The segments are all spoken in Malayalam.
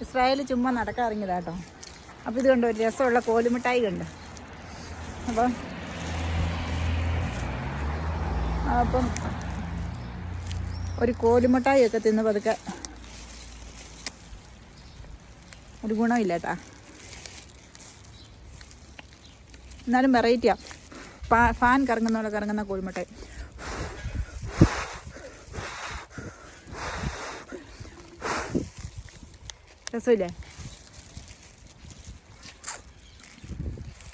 ഇസ്രായേൽ ചുമ്മാ നടക്കാൻ ഇറങ്ങിയതാ കേട്ടോ അപ്പോൾ ഇത് കണ്ടോ ഒരു രസമുള്ള കോലുമിഠായി കണ്ട്? അപ്പം അപ്പം ഒരു കോലുമിഠായിയൊക്കെ തിന്ന് പതുക്കെ ഒരു ഗുണമില്ല കേട്ടാ എന്നാലും വെറൈറ്റിയാണ് ഫാൻ കറങ്ങുന്ന പോലെ കറങ്ങുന്ന കോഴിമുട്ടായി രസമില്ലേ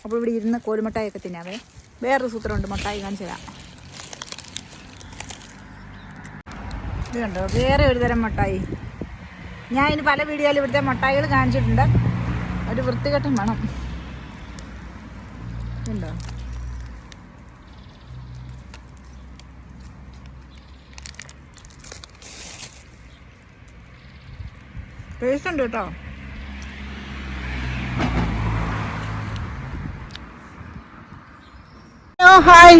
അപ്പോൾ ഇവിടെ ഇരുന്ന് കോലുമിഠായിയൊക്കെ തിന്നാവേ. വേറൊരു സൂത്രമുണ്ട് മുട്ടായി കാണിച്ചു തരാം. ഇത് കണ്ടോ? വേറെ ഒരു തരം മുട്ടായി ഞാൻ ഇനി പല വീഡിയോയിൽ ഇവിടുത്തെ മുട്ടായികൾ കാണിച്ചിട്ടുണ്ട്. ഒരു വൃത്തികെട്ടം വേണം. ഉണ്ടോ ടേസ്റ്റ് ഉണ്ട് കേട്ടോ. ഹായ്.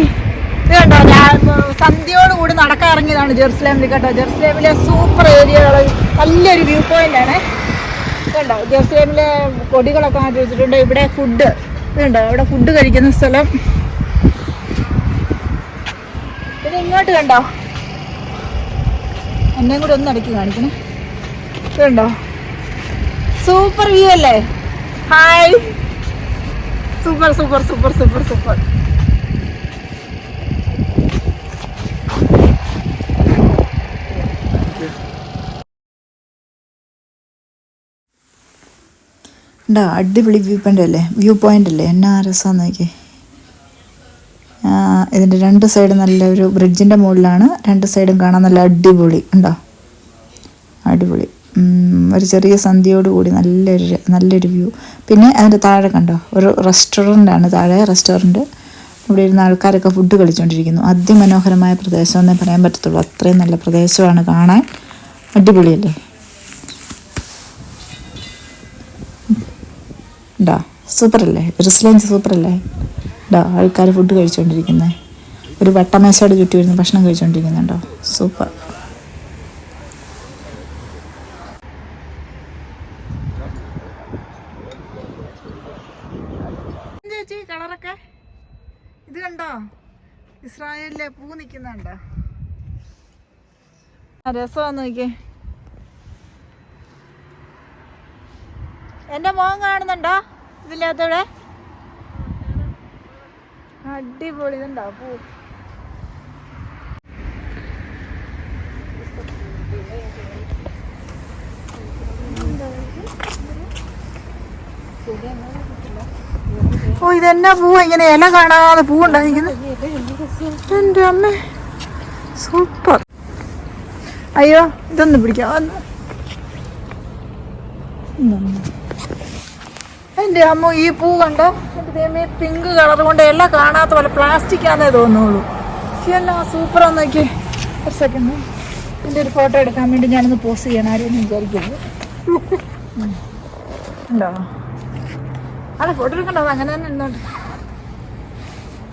ഇത് കണ്ടോ ഞാൻ സന്ധ്യയോട് കൂടി നടക്കാൻ ഇറങ്ങിയതാണ് ജെറുസലേമിൽ കേട്ടോ. ജെറുസലേമിലെ സൂപ്പർ ഏരിയകൾ നല്ലൊരു വ്യൂ പോയിന്റ് ആണ്. കേട്ടോ ജെറുസലേമിലെ കൊടികളൊക്കെ മാറ്റി വെച്ചിട്ടുണ്ട്. ഇവിടെ ഫുഡ് ഇതുണ്ടോ ഇവിടെ ഫുഡ് കഴിക്കുന്ന സ്ഥലം. പിന്നെ ഇങ്ങോട്ട് കണ്ടോ? എന്നെയും കൂടി ഒന്ന് ഇടയ്ക്ക് കാണിക്കണേ. ഇതുണ്ടോ സൂപ്പർ വ്യൂ അല്ലേ? Hi super super super super super ഉണ്ടാ അടിപൊളി വ്യൂ പോയിന്റ് അല്ലേ? വ്യൂ പോയിന്റ് അല്ലേ? എന്നാ രസമാണെന്ന് നോക്കി ഇതിന്റെ രണ്ട് സൈഡും നല്ല ഒരു ബ്രിഡ്ജിന്റെ മുകളിലാണ്. രണ്ട് സൈഡും കാണാൻ നല്ല അടിപൊളി. ഉണ്ടോ? അടിപൊളി. ഒരു ചെറിയ സന്ധ്യയോട് കൂടി നല്ലൊരു നല്ലൊരു വ്യൂ പിന്നെ അതിന്റെ താഴെ കണ്ടോ? ഒരു റെസ്റ്റോറന്റാണ് താഴെ റെസ്റ്റോറന്റ് ഇവിടെ ഇരുന്ന ആൾക്കാരൊക്കെ ഫുഡ് കളിച്ചുകൊണ്ടിരിക്കുന്നു അതിമനോഹരമായ പ്രദേശം എന്നേ പറയാൻ പറ്റത്തുള്ളൂ. അത്രയും നല്ല പ്രദേശമാണ് കാണാൻ. അടിപൊളിയല്ലേ? ഉണ്ടോ സൂപ്പറല്ലേ? സൂപ്പർ സൂപ്പറല്ലേ? ഡാ ആൾക്കാർ ഫുഡ് കഴിച്ചുകൊണ്ടിരിക്കുന്നത് ഒരു വട്ടമേശയോട് ചുറ്റി വരുന്ന ഭക്ഷണം കഴിച്ചുകൊണ്ടിരിക്കുന്നുണ്ടോ സൂപ്പർ. ചേച്ചി കളറൊക്കെ? ഇത് കണ്ടോ? ഇസ്രായേലിലെ പൂ നിൽക്കുന്നുണ്ടോ രസമാന്ന് നോക്കിയേ. എന്റെ മോൻ കാണുന്നുണ്ടോ? ഇതില്ലാത്തവിടെ? അടിപൊളി ഇതുണ്ടോ? പൂ. ഓ ഇതെന്നാ പൂ ഇങ്ങനെ ഇല കാണാതെ പൂ ഉണ്ടായിരിക്കുന്നത് എന്റെ അമ്മ സൂപ്പർ അയ്യോ ഇതൊന്ന് പിടിക്കാം. എന്റെ അമ്മ ഈ പൂ കണ്ടോ എന്റെ പിങ്ക് കളർ കൊണ്ട് എല്ലാം കാണാത്ത പോലെ പ്ലാസ്റ്റിക് ആണെന്നേ തോന്നുള്ളൂ എന്നാ സൂപ്പറാന്ന് നോക്കി ഒരു സെക്കൻഡ് എന്റെ ഒരു ഫോട്ടോ എടുക്കാൻ വേണ്ടി ഞാനൊന്ന് പോസ്റ്റ് ചെയ്യാൻ ആരെയൊന്നും വിചാരിക്കരുത്. ഉണ്ടോ അല്ല ഫോട്ടോ എടുക്കണ്ടോ അങ്ങനെ തന്നെ ഇരുന്നോട്ടെ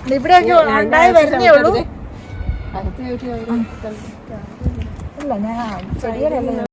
ഇത് ഇവിടെയൊക്കെ ഉണ്ടായി വരുന്നേ ഉള്ളൂ ഇല്ല ഞാൻ ചെടികളല്ലേ